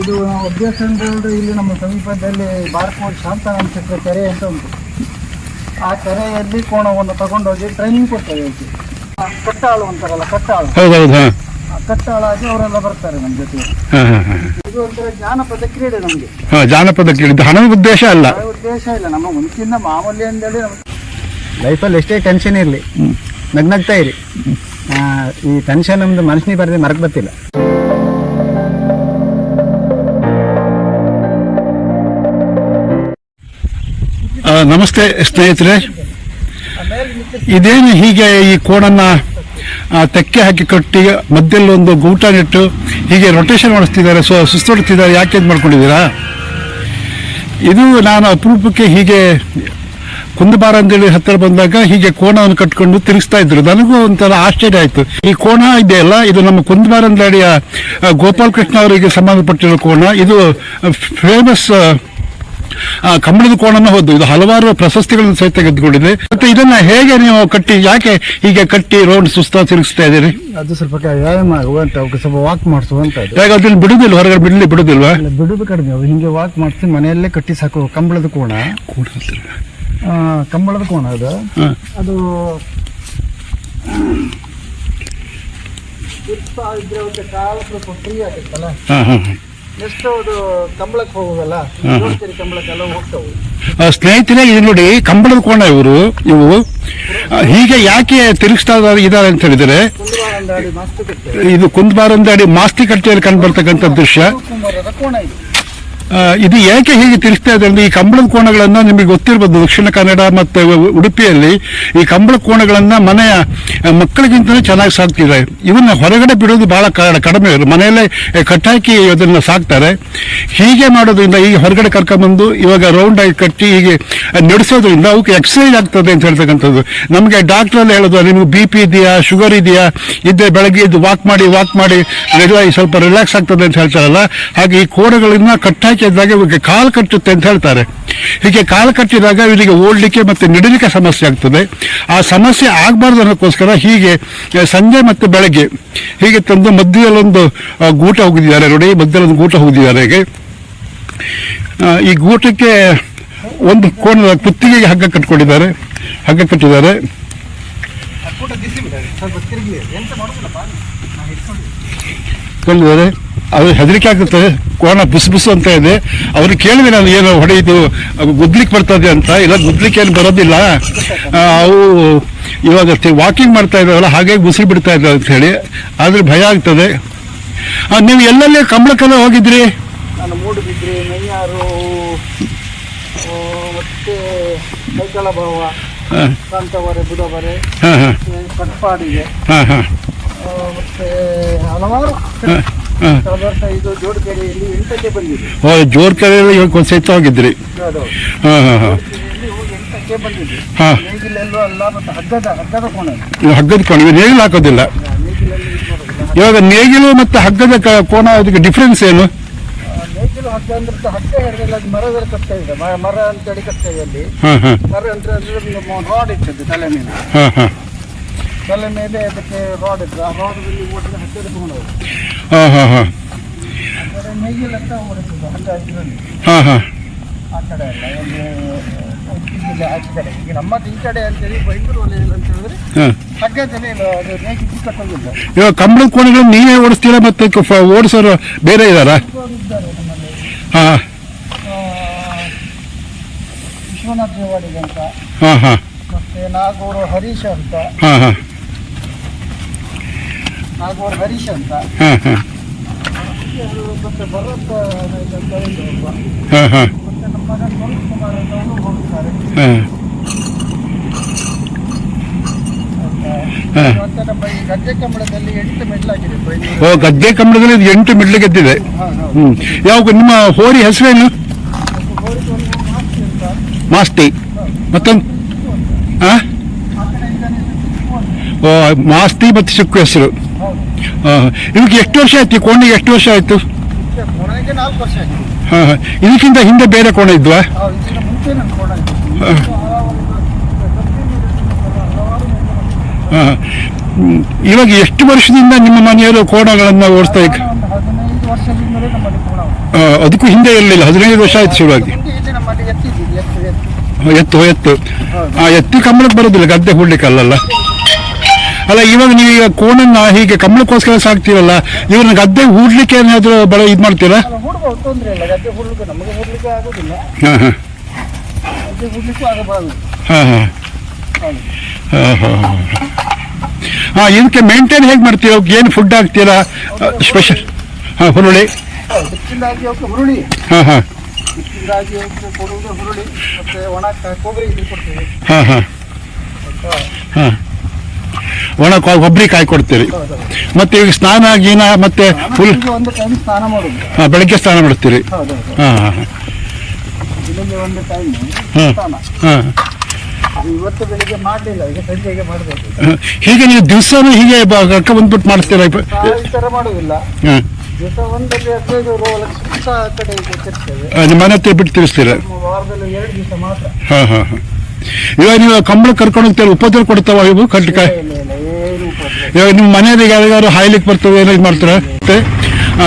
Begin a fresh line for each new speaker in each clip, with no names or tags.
ಇದು ನಾವು ಅಭ್ಯಾಸ ಅಂತ ಹೇಳಿದ್ರೆ ಇಲ್ಲಿ ನಮ್ಮ ಸಮೀಪದಲ್ಲಿ ಬಾರ್ಕೋಡ್ ಶಾಂತ ಚಕ್ರ ಕೆರೆ ಅಂತ ಉಂಟು. ಆ ಕೆರೆಯಲ್ಲಿ ಕೋಣವನ್ನು ತಗೊಂಡೋಗಿ ಟ್ರೈನಿಂಗ್ ಕೊಡ್ತೇವೆ ಅದಕ್ಕೆ ಕಟ್ಟಾಳು ಅಂತಾರಲ್ಲ ಕಟ್ಟಾಳು. ಕಟ್ಟಾಳಾಗಿ ಅವರೆಲ್ಲ ಬರ್ತಾರೆ ನಮ್ಮ ಜೊತೆ. ಇದು ಒಂಥರ ಜಾನಪದ ಕ್ರೀಡೆ ನಮಗೆ.
ಹಾಂ ಜಾನಪದ ಕ್ರೀಡೆ. ಹಣ ಉದ್ದೇಶ ಅಲ್ಲ.
ಉದ್ದೇಶ ಇಲ್ಲ ನಮ್ಮ ಮುಂಚಿನ ಮಾಮೂಲಿ ಅಂತೇಳಿ ಹೇಳಿ ಲೈಫಲ್ಲಿ ಎಷ್ಟೇ ಟೆನ್ಷನ್ ಇರಲಿ ನಗ್ನಗ್ತಾ ಇರಿ. ಈ ಟೆನ್ಷನ್ ನಮ್ದು ಮನಸ್ಸಿನ ಬರದೆ ಮರಕ್ ಬರ್ತಿಲ್ಲ.
ನಮಸ್ತೆ ಸ್ನೇಹಿತರೆ. ಇದೇನು ಹೀಗೆ ಈ ಕೋಣನ್ನ ತೆಕ್ಕೆ ಹಾಕಿ ಕಟ್ಟಿ ಮಧ್ಯಲ್ಲೊಂದು ಗೂಟ ನೆಟ್ಟು ಹೀಗೆ ರೊಟೇಷನ್ ಮಾಡಿಸ್ತಿದ್ದಾರೆ, ಸೊ ಸುಸ್ತೊಡ್ತಿದ್ದಾರೆ ಯಾಕೆ ಇದು ಮಾಡ್ಕೊಂಡಿದ್ದೀರಾ? ಇದು ನಾನು ಅಪರೂಪಕ್ಕೆ ಹೀಗೆ ಕುಂದಬಾರ ಅಂತೇಳಿ ಹತ್ತಿರ ಬಂದಾಗ ಹೀಗೆ ಕೋಣವನ್ನು ಕಟ್ಕೊಂಡು ತಿರುಗಿಸ್ತಾ ಇದ್ರು. ನನಗೂ ಒಂಥರ ಆಶ್ಚರ್ಯ ಆಯ್ತು. ಈ ಕೋಣ ಇದೆಯಲ್ಲ ಇದು ನಮ್ಮ ಕುಂದಬಾರ ಅಂದಾಡಿಯ ಗೋಪಾಲ್ ಕೃಷ್ಣ ಅವರಿಗೆ ಸಂಬಂಧಪಟ್ಟಿರೋ ಕೋಣ. ಇದು ಫೇಮಸ್ ಕಂಬಳದ ಕೋಣನ ಹೌದು ಇದು ಹಲವಾರು ಪ್ರಶಸ್ತಿಗಳನ್ನು ಸಹಿತ ತೆಗೆದುಕೊಂಡಿದೆ ಮತ್ತೆ ಇದನ್ನ ಹೇಗೆ ನೀವು ಕಟ್ಟಿ ಯಾಕೆ ಹೀಗೆ ಕಟ್ಟಿ ರೋಡ್ ಸುಸ್ತ ತಿರುಗಿಸ್ತಾ ಇದ್ದೀರಿ?
ಅದು ಸ್ವಲ್ಪ ವ್ಯಾಯಾಮ ಆಗುವಂತ ಅವಕ್ಕೆ ಸ್ವಲ್ಪ ವಾಕ್ ಮಾಡಿಸುವಂತ ಅದು.
ಯಾಕೆ ಅದನ್ನ ಬಿಡುದಿಲ್ಲ ಹೊರಗಡೆ ಬಿಡ್ಲಿ ಬಿಡುದಿಲ್ವಾ?
ಇಲ್ಲ, ಬಿಡುದು ಕಡಿಮೆ. ಹಿಂಗೆ ವಾಕ್ ಮಾಡಿಸಿ ಮನೆಯಲ್ಲೇ ಕಟ್ಟಿ ಸಾಕು. ಕಂಬಳದ ಕೋಣ. ಕಂಬಳದ ಕೋಣ ಅದು. ಅದು ಇದ್ರೆ ಕಾಲ ಸ್ವಲ್ಪ ಫ್ರೀ ಆಗುತ್ತಲ್ಲ?
ಹಾ, ಹಾ,
ನೆಕ್ಸ್ಟ್ ಅದು ಕಂಬಳಕ್ಕೆ ಹೋಗುವಲ್ಲ
ಹಾ.
ನೋಡ್ತೀರಿ ಕಂಬಳಕ್ಕೆಲ್ಲ ಹೋಗ್ತಾವು.
ಆ, ಸ್ನೇಹಿತರೆ ಇದು ನೋಡಿ ಕಂಬಳದ ಕೋಣ ಇವರು ಇವು. ಹೀಗೆ ಯಾಕೆ ತಿರುಗಿಸ್ತಾ ಇದ್ದಾರೆ ಅಂತ ಹೇಳಿದ್ರೆ ಇದು ಕುಂದಬಾರಂದಾಡಿ ಮಾಸ್ತಿ ಕಟ್ಟೆಯಲ್ಲಿ ಕಂಡು ಬರ್ತಕ್ಕಂಥ ದೃಶ್ಯ.
ಕೋಣ ಇದು.
ಇದು ಯಾಕೆ ಹೀಗೆ ತಿಳಿಸ್ತಾ ಇದೆ ಅಂದ್ರೆ ಈ ಕಂಬಳದ ಕೋಣಗಳನ್ನ ನಿಮಗೆ ಗೊತ್ತಿರಬಹುದು ದಕ್ಷಿಣ ಕನ್ನಡ ಮತ್ತೆ ಉಡುಪಿಯಲ್ಲಿ ಈ ಕಂಬಳ ಕೋಣಗಳನ್ನ ಮನೆಯ ಮಕ್ಕಳಿಗಿಂತ ಚೆನ್ನಾಗಿ ಸಾಕ್ತಿದ್ದಾರೆ. ಇವನ್ನ ಹೊರಗಡೆ ಬಿಡೋದು ಬಹಳ ಕಡಿಮೆ ಮನೆಯಲ್ಲೇ ಕಟ್ಟಾಕಿ ಅದನ್ನ ಸಾಕ್ತಾರೆ. ಹೀಗೆ ಮಾಡೋದ್ರಿಂದ ಈಗ ಹೊರಗಡೆ ಕರ್ಕೊಂಡ್ಬಂದು ಇವಾಗ ರೌಂಡ್ ಆಗಿ ಕಟ್ಟಿ ಹೀಗೆ ನಡೆಸೋದ್ರಿಂದ ಅವಕ್ಕೆ ಎಕ್ಸಸೈಸ್ ಆಗ್ತದೆ ಅಂತ ಹೇಳ್ತಕ್ಕಂಥದ್ದು. ನಮಗೆ ಡಾಕ್ಟರ್ ಎಲ್ಲ ಹೇಳೋದು, ನಿಮ್ಗೆ ಬಿ ಪಿ ಇದೆಯಾ ಶುಗರ್ ಇದೆಯಾ? ಇದ್ದೇ ಬೆಳಗ್ಗೆ ಎದ್ದು ವಾಕ್ ಮಾಡಿ ವಾಕ್ ಮಾಡಿ ಸ್ವಲ್ಪ ರಿಲ್ಯಾಕ್ಸ್ ಆಗ್ತದೆ ಅಂತ ಹೇಳ್ತಾರಲ್ಲ. ಹಾಗೆ ಈ ಕೋಣಗಳನ್ನ ಇದ್ದಾಗ ಇವಕ್ಕೆ ಕಾಲು ಕಟ್ಟುತ್ತೆ ಅಂತ ಹೇಳ್ತಾರೆ. ಹೀಗೆ ಕಾಲು ಕಟ್ಟಿದಾಗ ಇವರಿಗೆ ಓಡಲಿಕ್ಕೆ ಮತ್ತೆ ನಡಿಲಿಕ್ಕೆ ಸಮಸ್ಯೆ ಆಗ್ತದೆ. ಆ ಸಮಸ್ಯೆ ಆಗಬಾರ್ದು ಅನ್ನೋಕ್ಕೋಸ್ಕರ ಹೀಗೆ ಸಂಜೆ ಮತ್ತು ಬೆಳಗ್ಗೆ ಹೀಗೆ ತಂದು ಮಧ್ಯದಲ್ಲೊಂದು ಗೂಟ ಹೋಗಿದ್ದಾರೆ ನೋಡಿ ಮಧ್ಯದಲ್ಲೊಂದು ಗೂಟ ಹೋಗಿದ್ದಾರೆ ಹೀಗೆ. ಈ ಗೂಟಕ್ಕೆ ಒಂದು ಕೋಣದ ಕುತ್ತಿಗೆಗೆ ಹಗ್ಗ ಕಟ್ಕೊಂಡಿದ್ದಾರೆ. ಹಗ್ಗ ಕಟ್ಟಿದ್ದಾರೆ. ಕೊಂಡಿದ್ದಾರೆ ಅದು ಹೆದರಿಕೆ ಆಗುತ್ತೆ ಕೋಣ ಬುಸ್ ಬುಸ್ ಅಂತ ಇದೆ. ಅವ್ರಿಗೆ ಕೇಳಿದೆ ನಾನು ಏನು ಹೊಡೆಯಿತು ಗುದ್ಲಿಕ್ಕೆ ಬರ್ತದೆ ಅಂತ. ಇಲ್ಲ ಗುದ್ಲಿಕ್ಕೆ ಏನು ಬರೋದಿಲ್ಲ. ಅವು ಇವಾಗ ವಾಕಿಂಗ್ ಮಾಡ್ತಾ ಇದ್ದಾವಲ್ಲ ಹಾಗೆ ಉಸಿರು ಬಿಡ್ತಾ ಇದ್ದಾವೆ ಅಂತ ಹೇಳಿ. ಆದ್ರೆ ಭಯ ಆಗ್ತದೆ. ನೀವು ಎಲ್ಲೆಲ್ಲಿ ಕಂಬಳಕ್ಕೆಲ್ಲ ಹೋಗಿದ್ರಿ?
ಮತ್ತೆ ಕೈಕಳ ಭಾವ ಬುಧವರೆ ಕಟ್ಪಾಡಿಗೆ ಮತ್ತೆ ಹಲವಾರು ಕಳೆದ ವರ್ಷ ಇದು ಎಂಟಕ್ಕೆ ಬಂದಿದೆ.
ಜೋರ್ ಕರೆಯಲ್ಲಿ ಇವಾಗ ಒಂದು ಸಹಿತ ಹೋಗಿದ್ರಿ
ಹೌದು.
ಹಾಂ ಹಾಂ ಹಾಂ.
ಜೋಡಿಕೆರೆಯಲ್ಲಿ ಹೋಗಿ ಎಂಟಕ್ಕೆ ಬಂದಿದೆ.
ಹಾಂ.
ನೇಗಿಲೆಲ್ಲೂ ಅಲ್ಲ ಮತ್ತು ಹಗ್ಗದ ಹಗ್ಗದ ಕೋಣ ಇದು.
ಇದು ಹಗ್ಗದ ಕೋಣ ನೇಗಿಲು ಹಾಕೋದಿಲ್ಲ.
ನೇಗಿಲಲ್ಲಿ ಇದು ಮಾಡೋದಿಲ್ಲ.
ಇವಾಗ ನೇಗಿಲು ಮತ್ತು ಹಗ್ಗದ ಕ- ಕೋಣ ಅದಕ್ಕೆ ಡಿಫ್ರೆನ್ಸ್ ಏನು?
ಆ, ನೇಗಿಲು ಹಗ್ಗ ಅಂದ್ರೆ ಹಗ್ಗ ಹಿಡಿದಿಲ್ಲ ಅದು ಇದೆ. ಮರ ಅಂತೇಳಿ ಕಟ್ತೇವೆ ಅಲ್ಲಿ.
ಹಾಂ ಹಾಂ
ಮರ ಅಂತ ರಾಡ್ ಇರ್ತದೆ ತಲೆ ಮೇಲೆ.
ಹಾಂ ಹಾಂ
ತಲೆ ಮೇಲೆ ಅದಕ್ಕೆ ರಾಡ್ ಇರ್ತದೆ ಆ ಹತ್ತಿರ ತಗೊಂಡೋಗಿ
ಹಾಂ ಹಾಂ ಹಾಂ.
ಆ ಕಡೆ ನೇಗಿಲು ಅಂತ ಹಗ್ಗ ಇದರಲ್ಲಿ
ಹಾಂ ಹಾಂ.
ಆ ಕಡೆ ಅಲ್ಲ ಒಂದು ಇಲ್ಲಿ ಕಡೆ ಈಗ ನಮ್ಮದು ಈ ಕಡೆ ಅಂತೇಳಿ ಬೈಂದೂರು ವಲಯದಲ್ಲಿ ಅಂತ ಹೇಳಿದ್ರೆ ಹಗ್ಗದಲ್ಲಿ ಅದು ನೇಗಿ
ಇವಾಗ ಕಂಬಳದ ಕೋಣಗಳು ನೀವೇ ಓಡಿಸ್ತೀರಾ ಮತ್ತೆ ಓಡಿಸೋರು ಬೇರೆ ಇದ್ದಾರಾ
ಇದ್ದಾರೆ ನಮ್ಮಲ್ಲಿ.
ಹಾಂ.
ವಿಶ್ವನಾಥ್ ಜೇವಾಡಿಗೆ ಅಂತ.
ಹಾಂ ಹಾಂ.
ಮತ್ತೆ ನಾಗೂರು ಹರೀಶ್ ಅಂತ.
ಹಾಂ ಹಾಂ.
ನಾಗೂರು ಹರೀಶ್ ಅಂತ.
ಹಾಂ ಹಾಂ
ಮತ್ತೆ ಭರತ್ ಅಂತ ಹೇಳಿ ಒಬ್ಬ.
ಹಾಂ ಹಾಂ
ಮತ್ತೆ ನಮ್ಮ ಮಗ ಸ್ವರೂಪ್ ಕುಮಾರ್ ಅಂತ ಅವರು ಹೋಗ್ತಾರೆ.
ಹಾಂ
ಆಯ್ತಾ?
ಹಾಂ
ಮತ್ತೆ ನಮ್ಮ ಈ ಗದ್ದೆ ಕಂಬಳದಲ್ಲಿ ಎಂಟು ಮೆಡ್ಲಾಗಿದೆ
ಓ ಗದ್ದೆ ಕಂಬಳದಲ್ಲಿ ಇದು ಎಂಟು ಮಿಡ್ಲು ಗೆದ್ದಿದೆ. ಹ್ಞೂ ಯಾವ ನಿಮ್ಮ ಹೋರಿ ಹೆಸರೇನು ಮಾಸ್ತಿ. ಮತ್ತೊಂದು? ಹಾಂ ಓ ಮಾಸ್ತಿ ಮತ್ತು ಶುಕ್ರ ಹೆಸರು. ಹಾಂ. ಇದಕ್ಕೆ ಎಷ್ಟು ವರ್ಷ ಆಯ್ತು? ಈ ಕೋಣಿಗೆ ಎಷ್ಟು ವರ್ಷ ಆಯಿತು?
ಕೊನೆಗೆ ನಾಲ್ಕು ವರ್ಷ ಆಗಿದೆ
ಹಾಂ ಹಾಂ. ಇದಕ್ಕಿಂತ ಹಿಂದೆ ಬೇರೆ ಕೋಣ ಇದ್ವಾ. ಹಾ. ಇವಾಗ ಎಷ್ಟು ವರ್ಷದಿಂದ ನಿಮ್ಮ ಮನೆಯವರು ಕೋಣಗಳನ್ನು ಓಡಿಸ್ತಾ ಇದ್ದ. ಅದಕ್ಕೂ ಹಿಂದೆ ಇರಲಿಲ್ಲ. ಹದಿನೈದು ವರ್ಷ ಆಯ್ತು ಶುರುವಾಗಿ
ಎತ್ತು ಎತ್ತು.
ಆ ಎತ್ತಿ ಕಂಬಳಕ್ಕೆ ಬರೋದಿಲ್ಲ ಗದ್ದೆ ಹೂಡ್ಲಿಕ್ಕೆ ಅಲ್ಲಲ್ಲ? ಅಲ್ಲ ಇವಾಗ ನೀವು ಈಗ ಕೋಣನ್ನ ಹೀಗೆ ಕಂಬಳಕ್ಕೋಸ್ಕರ ಸಾಕ್ತೀರಲ್ಲ ಇವ್ರನ್ನ ಗದ್ದೆ ಹೂಡ್ಲಿಕ್ಕೆ ಏನಾದರೂ ಬಳ ಇದು ಮಾಡ್ತೀರಾ?
ಹೂಡ್ಬೋದು ತೊಂದರೆ ಇಲ್ಲ. ಗದ್ದೆ ಹೂಡ್ಲಿಕ್ಕೆ ನಮಗೆ ಹೂಡ್ಲಿಕ್ಕೆ ಆಗೋದಿಲ್ಲ.
ಹಾಂ ಹಾಂ.
ಗದ್ದೆ ಹೂಡ್ಲಿಕ್ಕೂ ಆಗಬಾರದು.
ಹಾಂ ಹಾಂ. ಹಾಂ ಹಾಂ ಹಾಂ. ಇದಕ್ಕೆ ಮೇಂಟೈನ್ ಹೇಗೆ ಮಾಡ್ತೀರಾ? ಏನು ಫುಡ್ ಹಾಕ್ತೀರಾ? ಸ್ಪೆಷಲ್ ಹಾಂ ಹುರುಳಿ.
ಹೆಚ್ಚಿನದಾಗಿ ಅವಕ್ಕೆ ಹುರುಳಿ.
ಹಾಂ ಹಾಂ.
ಹೆಚ್ಚಿನದಾಗಿ ಅವಕ್ಕೆ ಕೊಡುವುದು ಹುರುಳಿ. ಮತ್ತೆ ಒಣ ಕ- ಕೊಬ್ಬರಿ ಇದು ಕೊಡ್ತೇವೆ.
ಹಾಂ ಹಾಂ. ಹಾಂ. ಒಣ ಕೊಬ್ಬರಿ ಕಾಯಿ ಕೊಡ್ತೀರಿ. ಮತ್ತೆ ಈಗ ಸ್ನಾನ ಗೀನ ಮತ್ತೆ ಫುಲ್
ಒಂದು ಟೈಮ್ ಸ್ನಾನ ಮಾಡುದು.
ಹಾಂ ಬೆಳಗ್ಗೆ ಸ್ನಾನ ಮಾಡ್ತೀರಿ.
ಹೌದು
ಹಾಂ ಹಾಂ
ದಿನಕ್ಕೆ ಒಂದು ಟೈಮ್ ಸ್ನಾನ.
ಹಾಂ.
ಅದು ಇವತ್ತು ಬೆಳಿಗ್ಗೆ ಮಾಡಲಿಲ್ಲ ಈಗ ಸಂಜೆಗೆ ಮಾಡಬೇಕು.
ಹೀಗೆ ನೀವು ದಿವಸನೂ ಹೀಗೆ ಅಕ್ಕ ಬಂದ್ಬಿಟ್ಟು ಮಾಡ್ತೀರಾ?
ಈ ಥರ
ಹಾಂ.
ದಿವಸ ಹದಿನೈದು ಕಡೆ
ನಿಮ್ಮ ಮನೆ ಹತ್ರ ಬಿಟ್ಟು ತಿಳಿಸ್ತೀರಾ
ವಾರದಲ್ಲಿ ಎರಡು ದಿವಸ ಮಾತ್ರ.
ಹಾಂ ಹಾಂ ಹಾಂ. ಇವಾಗ ನೀವು ಕಂಬಳ ಕರ್ಕೊಂಡು ಹೋಗ್ತೀರ? ಉಪದ್ರ ಕೊಡ್ತಾವ ಇವು? ಕಟ್ಲಿಕ್ಕೆ
ಇಲ್ಲ ಇಲ್ಲ ಏನು ಉಪದ್ರ
ಇವಾಗ ನಿಮ್ಮ ಮನೆಯಲ್ಲಿ ಯಾರಿಗಾದ್ರು ಹಾಯ್ಲಿಕ್ಕೆ ಬರ್ತದೆ ಏನೋ ಇದು ಮಾಡ್ತಾರೆ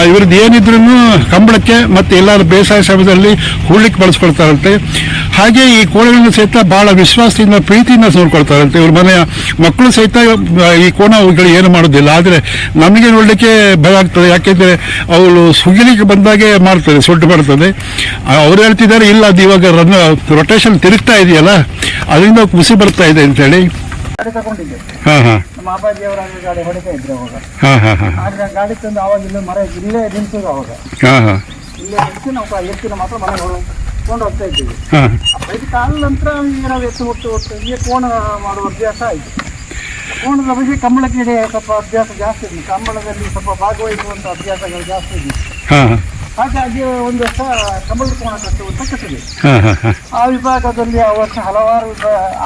ಇವ್ರದ್ದು ಏನಿದ್ರು ಕಂಬಳಕ್ಕೆ ಮತ್ತೆ ಎಲ್ಲಾರು ಬೇಸಾಯ ಸಮಯದಲ್ಲಿ ಹೂಳ್ಲಿಕ್ಕೆ ಬಳಸ್ಕೊಳ್ತಾರಂತೆ. ಹಾಗೆ ಈ ಕೋಣಗಳನ್ನು ಸಹಿತ ಬಹಳ ವಿಶ್ವಾಸದಿಂದ ಪ್ರೀತಿಯಿಂದ ನೋಡ್ಕೊಳ್ತಾರಂತೆ. ಇವ್ರ ಮನೆಯ ಮಕ್ಕಳು ಸಹಿತ ಈ ಕೋಣಗಳು ಏನು ಮಾಡೋದಿಲ್ಲ. ಆದರೆ ನಮಗೆ ನೋಡಲಿಕ್ಕೆ ಭಯ ಆಗ್ತದೆ. ಯಾಕೆಂದ್ರೆ ಅವಳು ಸುಗಿಲಿಕ್ಕೆ ಬಂದಾಗೆ ಮಾಡ್ತದೆ ಸೊಡ್ಡು ಮಾಡ್ತದೆ. ಅವ್ರು ಹೇಳ್ತಿದ್ದಾರೆ ಇಲ್ಲ ಅದು ಇವಾಗ ರನ್ ರೊಟೇಷನ್ ತಿರುಗ್ತಾ ಇದೆಯಲ್ಲ ಅದರಿಂದ ಖುಷಿ ಬರ್ತಾ ಇದೆ ಅಂತೇಳಿ. ಹಾಂ ಹಾಂ.
ನಮ್ಮ ಅಪ್ಪಾಜಿಯವರ ಗಾಡಿ ಹೊಡಿತಾ ಇದ್ರು ಅವಾಗ. ಆದ್ರೆ ಆ ಗಾಡಿ ತಂದು ಅವಾಗ ಇಲ್ಲಿ ಮರ ಇಲ್ಲೇ ನಿಲ್ಸೋದು ಅವಾಗ. ಇಲ್ಲೇ ನಿಂತು ನಾವು ಎತ್ತಿನ ಮಾತ್ರ ಮನೆಗೆ ಕೊಂಡು ಹೋಗ್ತಾ ಇದ್ದೀವಿ. ಇದು ಕಾಲ ನಂತರ ನಾವು ಎತ್ತು ಒಟ್ಟು ಒಟ್ಟು ಈಗ ಕೋಣ ಮಾಡುವ ಅಭ್ಯಾಸ ಆಯಿತು. ಕೋಣದ ಬಗ್ಗೆ ಕಂಬಳಕ್ಕೆ ಸ್ವಲ್ಪ ಅಭ್ಯಾಸ ಜಾಸ್ತಿ ಇದೆ ಕಂಬಳದಲ್ಲಿ ಸ್ವಲ್ಪ ಭಾಗವಹಿಸುವಂಥ ಅಭ್ಯಾಸಗಳು ಜಾಸ್ತಿ ಇದೆ ಹಾಗಾಗಿ ಒಂದು ವರ್ಷ ಕಂಬಳದ ಕೋಣ ಕಟ್ಟುವಂತ ಕಟ್ಟಿದೆ ಆ ವಿಭಾಗದಲ್ಲಿ ಆ ವರ್ಷ ಹಲವಾರು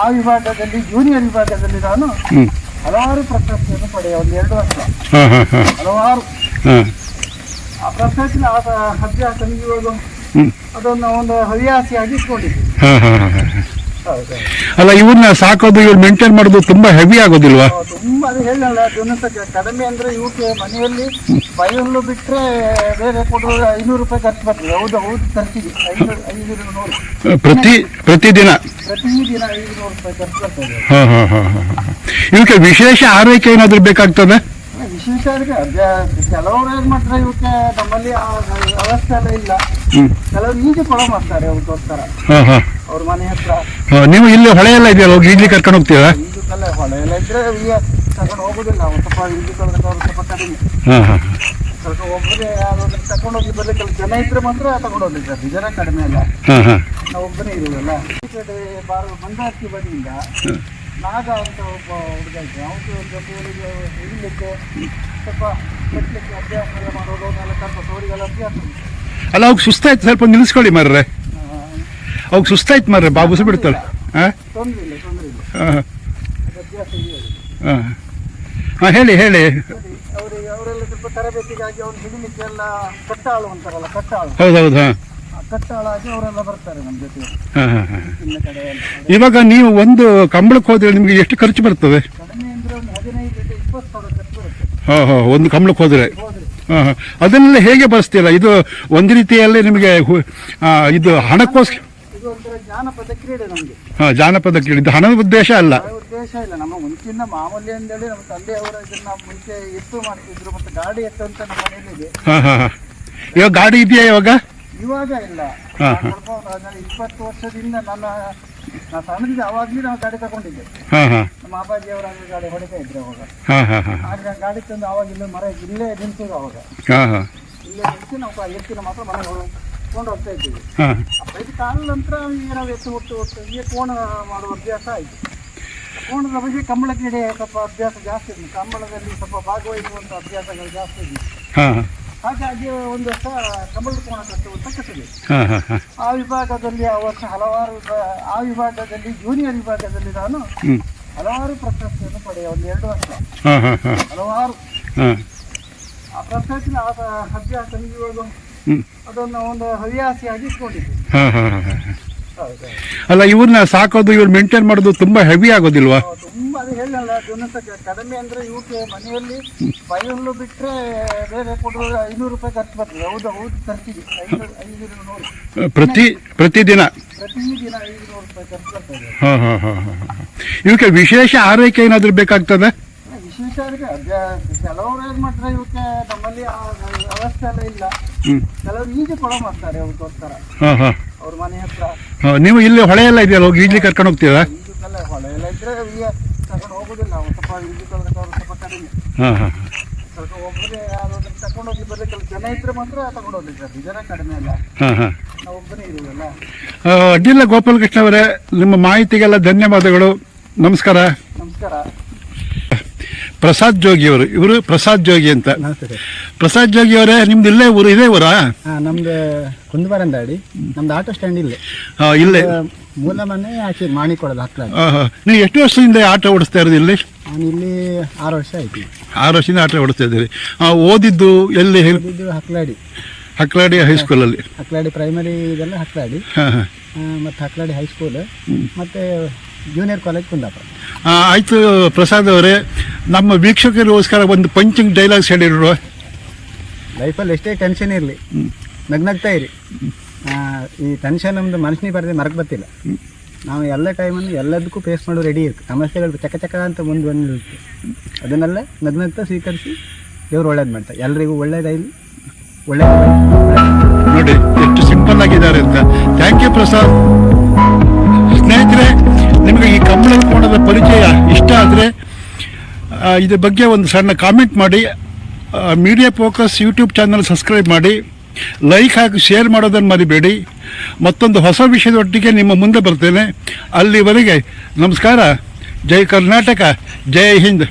ಆ ವಿಭಾಗದಲ್ಲಿ ಜೂನಿಯರ್ ವಿಭಾಗದಲ್ಲಿ ನಾನು ಹಲವಾರು ಪ್ರಶಸ್ತಿಯನ್ನು ಪಡೆಯ ಒಂದು ಎರಡು ವರ್ಷ. ಹಲವಾರು. ಆ ಪ್ರಶಸ್ತಿ ಆತ ಅಭ್ಯಾಸ ಇವಾಗ ಅದನ್ನು ಒಂದು ಹವ್ಯಾಸಿಯಾಗಿ ಇಟ್ಕೊಂಡಿದ್ದೀವಿ
ಅಲ್ಲ ಇವ್ರನ್ನ ಸಾಕೋದು ಇವ್ರು ಮೇಂಟೈನ್ ಮಾಡೋದು ತುಂಬಾ ಹೆವಿ ಆಗೋದಿಲ್ವಾ?
ತುಂಬ ಅದು ಹೇಳಲ್ಲ ಅದನ್ನ ಕಡಿಮೆ ಅಂದ್ರೆ ಇವಕ್ಕೆ ಮನೆಯಲ್ಲಿ ಬಯಲು ಬಿಟ್ರೆ ಬೇರೆ ಕೊಡುವ ಐನೂರು ರೂಪಾಯಿ ಖರ್ಚು ಬರ್ತದೆ ಹೌದು ಹೌದು ಖರ್ಚಿಗೆ ಐನೂರು ಐನೂರು ನೂರು.
ಪ್ರತಿ ಪ್ರತಿದಿನ?
ಪ್ರತಿದಿನ ಐನೂರು ರೂಪಾಯಿ ಖರ್ಚು ಬರ್ತದೆ
ಇವಕ್ಕೆ ವಿಶೇಷ ಆರೈಕೆ ಏನಾದರೂ ಬೇಕಾಗ್ತದೆ?
ವಿಶೇಷ ಅಂದ್ರೆ ಅದೇ ಕೆಲವರು ಏನ್ ಮಾಡ್ತಾರೆ ಇವಕ್ಕೆ ನಮ್ಮಲ್ಲಿ ಆ ವ್ಯವಸ್ಥೆ ಎಲ್ಲ ಇಲ್ಲ.
ಹ್ಞೂ
ಕೆಲವರು ಈಜು ಕೊಳ ಮಾಡ್ತಾರೆ ಅವ್ರಿಗೋಸ್ಕರ. ಅವ್ರ ಮನೆ ಹತ್ರ.
ನೀವು ಇಲ್ಲಿ ಹೊಳೆ ಎಲ್ಲ ಇದೆಯಲ್ಲ ಹೋಗಿ ಈಜಲಿ ಕರ್ಕೊಂಡು ಹೋಗ್ತೀರಾ?
ಈಜು ಕಲೆ ಹೊಳೆ ಎಲ್ಲ ಇದ್ರೆ ಈಗ ತಗೊಂಡು ಹೋಗುದಿಲ್ಲ. ಸ್ವಲ್ಪ ಈಜು ಅವ್ರು ಸ್ವಲ್ಪ ಕಡಿಮೆ. ಸ್ವಲ್ಪ ಒಬ್ಬರೇ ಯಾರು ತಗೊಂಡು ಹೋಗಿ ಬರಲಿ ಕೆಲವು ಜನ ಇದ್ರೆ ಮಾತ್ರ ತಗೊಂಡು ಹೋಗ್ಲಿಕ್ಕೆ ಜನ ಕಡಿಮೆ ಅಲ್ಲ. ನಾವು ಒಬ್ಬನೇ ಇರುವಲ್ಲ ಈ ಕಡೆ ಬಾರ ಮಂದಾರ್ತಿ ಬದಿಯಿಂದ ನಾಗ ಅಂತ ಒಬ್ಬ ಹುಡುಗ ಇದ್ದ. ಅವನು ಒಂದು ಜೊತೆಯಲ್ಲಿ ಇರಲಿಕ್ಕೆ ಸ್ವಲ್ಪ ಕಟ್ಟಲಿಕ್ಕೆ ಅಭ್ಯಾಸ ಎಲ್ಲ ಮಾಡೋದು ಅವನ್ನೆಲ್ಲ ಕರ್ಕೊಂಡು ಅವರಿಗೆಲ್ಲ ಅಭ್ಯಾಸ ಉಂಟು.
ಅಲ್ಲ ಅವ್ಕೆ ಸುಸ್ತಾಯ್ತು. ಸ್ವಲ್ಪ ನಿಲ್ಲಿಸ್ಕೊಳ್ಳಿ ಮಾರ್ರೆ. ಅವ್ ಸುಸ್ತಾಯ್ತು ಮಾರ್ರೆ. ಬಾಬುಸು ಬಿಡ್ತಾಳೆ. ಹಾಂ
ತೊಂದರೆ ಇಲ್ಲ ತೊಂದರೆ ಇಲ್ಲ. ಅದು ಅಭ್ಯಾಸ
ಹಾಂ ಹಾಂ ಹೇಳಿ ಹೇಳಿ.
ಅವರಿಗೆ ಅವರೆಲ್ಲ ಸ್ವಲ್ಪ ತರಬೇತಿಗಾಗಿ ಅವ್ನು ಹಿಡಿಲಿಕ್ಕೆಲ್ಲ ಕಟ್ಟಾಳು ಅಂತಾರಲ್ಲ ಕಟ್ಟಾಳು.
ಹೌದೌದು ಹಾಂ.
ಕಟ್ಟಾಳಾಗಿ ಅವರೆಲ್ಲ ಬರ್ತಾರೆ ನಮ್ಮ ಜೊತೆ
ಹಾಂ ಹಾಂ ಹಾಂ.
ಇನ್ನ ಕಡೆ ಎಲ್ಲ
ಇವಾಗ ನೀವು ಒಂದು ಕಂಬಳಕ್ಕೆ ಹೋದ್ರೆ ನಿಮಗೆ ಎಷ್ಟು ಖರ್ಚು ಬರ್ತದೆ?
ಕಡಿಮೆ ಅಂದ್ರೆ ಒಂದು ಹದಿನೈದರಿಂದ ಇಪ್ಪತ್ತು ಸಾವಿರ ಖರ್ಚು ಬರುತ್ತೆ.
ಹಾಂ ಹಾಂ ಒಂದು ಕಂಬಳಕ್ಕೆ ಹೋದರೆ.
ಹೋದ್ರೆ.
ಹಾಂ ಹಾಂ. ಅದನ್ನೆಲ್ಲ ಹೇಗೆ ಬಳಸ್ತೀರ ಇದು ಒಂದು ರೀತಿಯಲ್ಲಿ ನಿಮಗೆ ಹು- ಆ, ಇದು ಹಣಕ್ಕೋಸ್ಕರ
ಇದು ಒಂಥರ ಜಾನಪದ ಕ್ರೀಡೆ ನಮಗೆ.
ಹಾಂ ಜಾನಪದ ಕ್ರೀಡೆ. ಇದು ಹಣದ ಉದ್ದೇಶ ಅಲ್ಲ.
ಉದ್ದೇಶ ಇಲ್ಲ. ನಮ್ಮ ಮುಂಚಿನ ಮಾಮೂಲಿ ಅಂತೇಳಿ ನಮ್ಮ ತಂದೆಯವರ ಇದನ್ನ ಮುಂಚೆ ಎತ್ತು ಮಾಡ್ತಿದ್ರು. ಮತ್ತೆ ಗಾಡಿ ಎತ್ತು ಅಂತ ನಮ್ಮ ಮನೆಯಲ್ಲಿದೆ.
ಹಾಂ ಹಾಂ ಹಾಂ. ಇವಾಗ ಗಾಡಿ ಇದೆಯಾ ಇವಾಗ?
ಇವಾಗ ಇಲ್ಲ. ಸ್ವಲ್ಪ ಇಪ್ಪತ್ತು ವರ್ಷದಿಂದ ನನ್ನ ನಾ ಸಣ್ಣದಿದ್ದೆ ಅವಾಗ್ಲೇ ನಾವು ಗಾಡಿ ತಗೊಂಡಿದ್ದೆ. ನಮ್ಮ ಅಪ್ಪಾಜಿಯವರ ಗಾಡಿ ಹೊಡಿತಾ ಇದ್ರೆ ಅವಾಗ. ಆಗ ಗಾಡಿ ತಂದು ಅವಾಗ ಇಲ್ಲ ಮರ ಇಲ್ಲೇ ನಿಂತಿದ್ರು ಅವಾಗ. ಇಲ್ಲೇ ನಿಲ್ಸಿ ನಾವು ಎತ್ತಿನ ಮಾತ್ರ ಮನೆ ಕೊಂಡು ಹೋಗ್ತಾ ಇದ್ದೀವಿ ಅದಕ್ಕೆ ಕಾಲ ನಂತರ ಈಗ ನಾವು ಎತ್ತು ಹೊಟ್ಟು ಹೊಟ್ಟು ಈಗ ಕೋಣ ಮಾಡುವ ಅಭ್ಯಾಸ ಆಯ್ತು. ಕೋಣದ ಬಗ್ಗೆ ಕಂಬಳ ಕ್ರೀಡೆ ಸ್ವಲ್ಪ ಅಭ್ಯಾಸ ಜಾಸ್ತಿ ಇತ್ತು. ಕಂಬಳದಲ್ಲಿ ಸ್ವಲ್ಪ ಭಾಗವಹಿಸುವಂತ ಅಭ್ಯಾಸಗಳು ಜಾಸ್ತಿ ಇದೆ
ಹಾಂ.
ಹಾಗಾಗಿ ಒಂದು ವರ್ಷ ಕಂಬಳದ ಕೋಣ ಕಟ್ಟುವಂತ
ಹಾಂ
ಆ ವಿಭಾಗದಲ್ಲಿ ಆ ವರ್ಷ ಹಲವಾರು ಆ ವಿಭಾಗದಲ್ಲಿ ಜೂನಿಯರ್ ವಿಭಾಗದಲ್ಲಿ ನಾನು ಹಲವಾರು ಪ್ರಶಸ್ತಿಯನ್ನು ಪಡೆಯ ಒಂದು ಎರಡು ವರ್ಷ. ಹಲವಾರು. ಆ ಪ್ರಶಸ್ತಿನ ಆದ ಅಭ್ಯಾಸ ಇವಾಗ ಅದನ್ನು ಒಂದು ಹವ್ಯಾಸಿಯಾಗಿ ಹೌದು.
ಅಲ್ಲ ಇವ್ರನ್ನ ಸಾಕೋದು ಇವ್ರು ಮೇಂಟೈನ್ ಮಾಡೋದು ತುಂಬಾ ಹೆವಿ ಆಗೋದಿಲ್ವಾ?
ತುಂಬಾ ಅದು ಅದನ್ನ ಕಡಿಮೆ ಅಂದ್ರೆ ಇವಕ್ಕೆ ಮನೆಯಲ್ಲಿ ಬೈಹುಲ್ಲು ಬಿಟ್ಟರೆ ಬೇರೆ ಕೊಡುವ ಐನೂರು ರೂಪಾಯಿ ಖರ್ಚು ಬರ್ತದೆ. ಹೌದು ಹೌದು ಖರ್ಚಿಗೆ ಐನೂರು ಐನೂರು ನೂರು.
ಪ್ರತಿ ಪ್ರತಿದಿನ?
ಪ್ರತಿದಿನ ಐನೂರು ರೂಪಾಯಿ ಖರ್ಚು ಬರ್ತದೆ.
ಹಾಂ ಹಾಂ ಹಾಂ ಹಾಂ ಇವಕ್ಕೆ ವಿಶೇಷ ಆರೈಕೆ ಏನಾದರೂ ಬೇಕಾಗ್ತದೆ?
ವಿಶೇಷ ಅದ- ಕೆಲವರು ಏನ್ ಮಾಡ್ತಾರೆ ಇವಕ್ಕೆ ನಮ್ಮಲ್ಲಿ ವ್ಯವಸ್ಥೆ ಎಲ್ಲ ಇಲ್ಲ. ಕೆಲವರು ಈಜು ಕೊಡ ಮಾಡ್ತಾರೆ
ಹಾಂ
ಅವ್ರ ಮನೆ ಹತ್ರ.
ನೀವು ಇಲ್ಲಿ ಹೊಳೆ ಎಲ್ಲ ಇದೆಯಲ್ಲ ಹೋಗಿ ಈಜಲಿ ಕರ್ಕೊಂಡು ಹೋಗ್ತೀರಾ?
ಹೊಳೆ ಎಲ್ಲ ಇದ್ರೆ
ಹಾಂ ಹಾಂ ಅಡ್ಡಿಲ್ಲ ಗೋಪಾಲಕೃಷ್ಣ ಅವರೇ ನಿಮ್ಮ ಮಾಹಿತಿಗೆಲ್ಲ ಧನ್ಯವಾದಗಳು. ನಮಸ್ಕಾರ.
ನಮಸ್ಕಾರ.
ಪ್ರಸಾದ್ ಜೋಗಿ ಅವರು. ಇವರು ಪ್ರಸಾದ್ ಜೋಗಿ ಅಂತ. ಪ್ರಸಾದ್ ಜೋಗಿ ಅವರೇ ನಿಮ್ದು ಇಲ್ಲೇ ಊರು ಇದೇ ಊರಾ?
ಹಾಂ ನಮ್ದು ಕುಂದಬರಂದಾಡಿ ನಮ್ದು ಆಟೋ ಸ್ಟ್ಯಾಂಡ್ ಇಲ್ಲೇ.
ಇಲ್ಲೇ.
ಮೂಲ ಮನೆ ಆಚೆ
ಆ, ಆ. ನೀವು ಎಷ್ಟು ವರ್ಷದಿಂದ ಆಟ ಓಡಿಸ್ತಾ ಇರೋದು ಇಲ್ಲಿ?
ನಾನು ಇಲ್ಲಿ ಆರು ವರ್ಷ ಆಯ್ತು.
ಆರು ವರ್ಷದಿಂದ ಆಟ ಓಡಿಸ್ತಾ ಇದ್ದೀರಿ. ಆ, ಓದಿದ್ದು ಎಲ್ಲಿ ಹೇಳಿ
ಓದಿದ್ದು ಹಕ್ಲಾಡಿ.
ಹಕ್ಲಾಡಿ ಹೈಸ್ಕೂಲಲ್ಲಿ
ಹಕ್ಲಾಡಿ. ಪ್ರೈಮರಿ ಇದೆಲ್ಲ ಹಕ್ಲಾಡಿ.
ಹಾಂ ಹಾಂ.
ಮತ್ತು ಹಕ್ಲಾಡಿ ಹೈಸ್ಕೂಲ್ ಮತ್ತು ಜೂನಿಯರ್ ಕಾಲೇಜ್ ಕುಂದಾಪುರ.
ಆ, ಆಯ್ತು ಪ್ರಸಾದ್ ಅವರೇ ನಮ್ಮ ವೀಕ್ಷಕರಿಗೋಸ್ಕರ ಒಂದು ಪಂಚಿಂಗ್ ಡೈಲಾಗ್ಸ್ ಹೇಳಿರು
ಲೈಫಲ್ಲಿ ಎಷ್ಟೇ ಟೆನ್ಷನ್ ಇರಲಿ. ನಗ್ನಗ್ತಾ ಇರಿ. ಈ ಟೆನ್ಷನ್ ನಮ್ಮದು ಮನುಷ್ಯನಿಗೆ ಬರದೆ ಮರಕ್ಕೆ ಬರ್ತಿಲ್ಲ. ನಾವು ಎಲ್ಲ ಟೈಮನ್ನು ಎಲ್ಲದಕ್ಕೂ ಫೇಸ್ ಮಾಡೋ ರೆಡಿ ಇರುತ್ತೆ ಸಮಸ್ಯೆಗಳು ಚಕ ಚಕ ಅಂತ ಮುಂದೆ ಬಂದಿರುತ್ತೆ ಅದನ್ನೆಲ್ಲ ನಗ್ನಗ್ತಾ ಸ್ವೀಕರಿಸಿ ದೇವ್ರು ಒಳ್ಳೇದು ಮಾಡ್ತಾರೆ. ಎಲ್ರಿಗೂ ಒಳ್ಳೇದಾಗಲಿ ಒಳ್ಳೇದು
ನೋಡಿ, ಎಷ್ಟು ಸಿಂಪಲ್ ಆಗಿದ್ದಾರೆ ಅಂತ. Thank you Prasad. ಸ್ನೇಹಿತರೆ, ನಿಮಗೆ ಈ ಕಂಬಳ ಕೋಣದ ಪರಿಚಯ ಇಷ್ಟ ಆದರೆ ಇದ್ರ ಬಗ್ಗೆ ಒಂದು ಸಣ್ಣ ಕಾಮೆಂಟ್ ಮಾಡಿ. Media focus YouTube channel subscribe ಮಾಡಿ. ಲೈಕ್ ಹಾಕಿ ಶೇರ್ ಮಾಡೋದನ್ನು ಮರಿಬೇಡಿ. ಮತ್ತೊಂದು ಹೊಸ ವಿಷಯದೊಟ್ಟಿಗೆ ನಿಮ್ಮ ಮುಂದೆ ಬರ್ತೇನೆ. ಅಲ್ಲಿವರೆಗೆ ನಮಸ್ಕಾರ. ಜೈ ಕರ್ನಾಟಕ. ಜೈ ಹಿಂದ್.